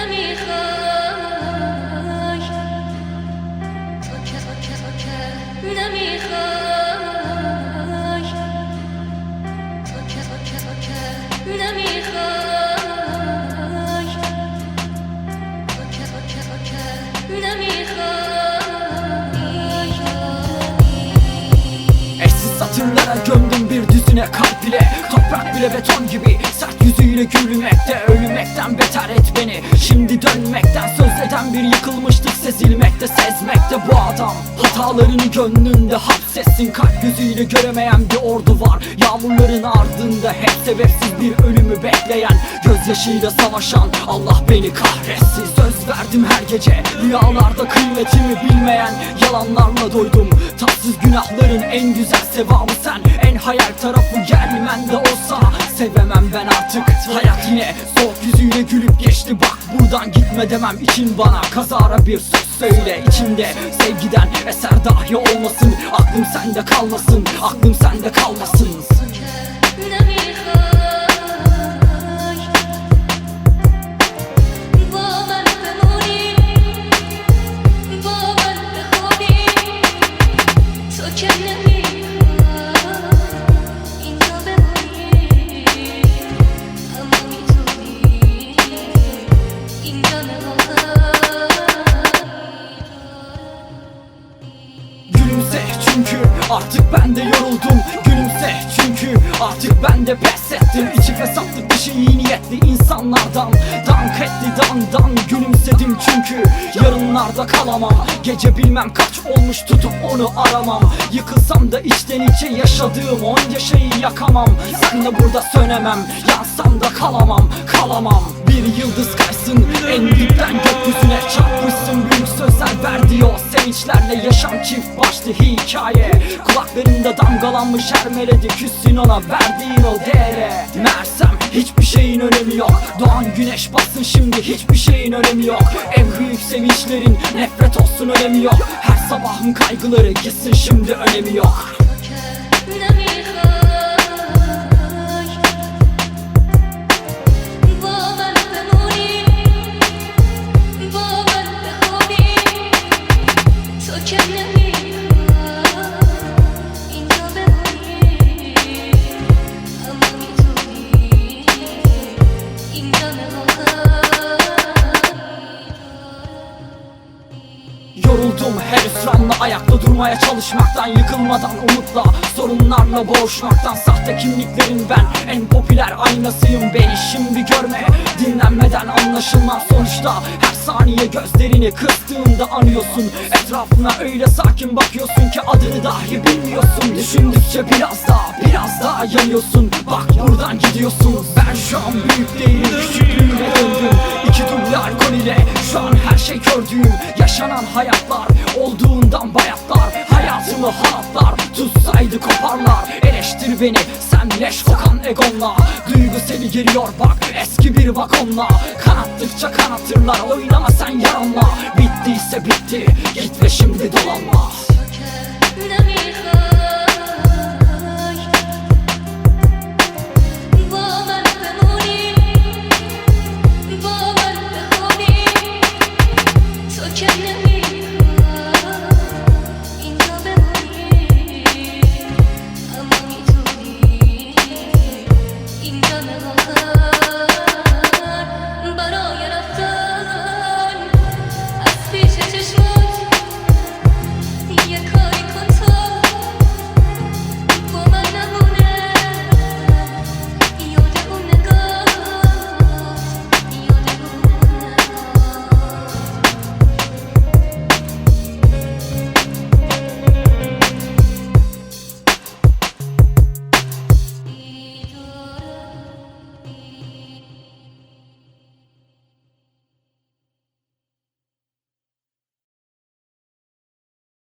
نمیخوای تو که تو که تو که نمیخوای تو که تو که تو که نمیخوای تو که تو که تو که نمیخوای Eşsiz satırlara gömdüm düzine kalp ile Toprak bile beton gibi. Sert yüzüyle gülmekte Ölmekten beter et beni. Şimdi dönmekten söz eden bir yıkılmışlık sezilmekte Sezmekte bu adam. Hatalarını gönlünde hapsetsin. Kalp gözüyle göremeyen bir ordu var. Yağmurların ardında hep sebepsiz bir ölümü bekleyen Gözyaşıyla savaşan. Allah beni kahretsin. Söz verdim her gece. Rüyalarda kıymetimi bilmeyen Yalanlarla doydum Tatsız günahların en güzel sevabı sen. En hayal tarafı gelmen de olsa. Sevemem ben artık Hayat yine. Soğuk yüzüyle gülüp geçti. Bak buradan gitme demem. İçin bana Kazara bir söz söyle. İçinde Sevgiden eser dahi olmasın. Aklım sende kalmasın. Aklım sende kalmasın تو Gülümse çünkü artık ben de yoruldum. Gülümse çünkü artık ben de pes ettim. İçi fesatlık dışı iyi niyetli insanlardan. Dank etti dan dan gülümsedim çünkü Yarınlarda kalamam. Gece bilmem kaç olmuş tutup onu aramam. Yıkılsam da içten içe yaşadığım onca şeyi yakamam. Sen de burada sönemem Yansam da kalamam kalamam. Bir yıldız kaysın sevinçlerle yaşam çift başlı hikaye. Kulaklarında damgalanmış her melodi küssün ona verdiğin o değere. Mersem hiçbir şeyin önemi yok. Doğan güneş bassın şimdi hiçbir şeyin önemi yok. En büyük sevinçlerin nefret olsun önemi yok. Her sabahın kaygıları gitsin şimdi önemi yok تو Yoruldum her hüsranla ayakta durmaya çalışmaktan Yıkılmadan umutla sorunlarla boğuşmaktan Sahte kimliklerin ben en popüler aynasıyım Beni şimdi görme dinlenmeden anlaşılmaz Sonuçta her saniye gözlerini kıstığında anıyorsun Etrafına öyle sakin bakıyorsun ki adını dahi bilmiyorsun. Düşündükçe biraz daha biraz daha yanıyorsun Bak buradan gidiyorsun. Ben şu an büyük değilim küçüklüğüme döndüm. İki duble alkol şu an her şey gördüğüm Yaşanan fiyatlar Olduğundan bayatlar Hayatımı halatlar Tutsaydı koparlar. Eleştir beni sen leş kokan egonla Duygu seni giriyor bak eski bir vagonla. Kanattıkça kanatırlar oynama sen yaranla Bittiyse bitti git ve şimdi dolanma. Can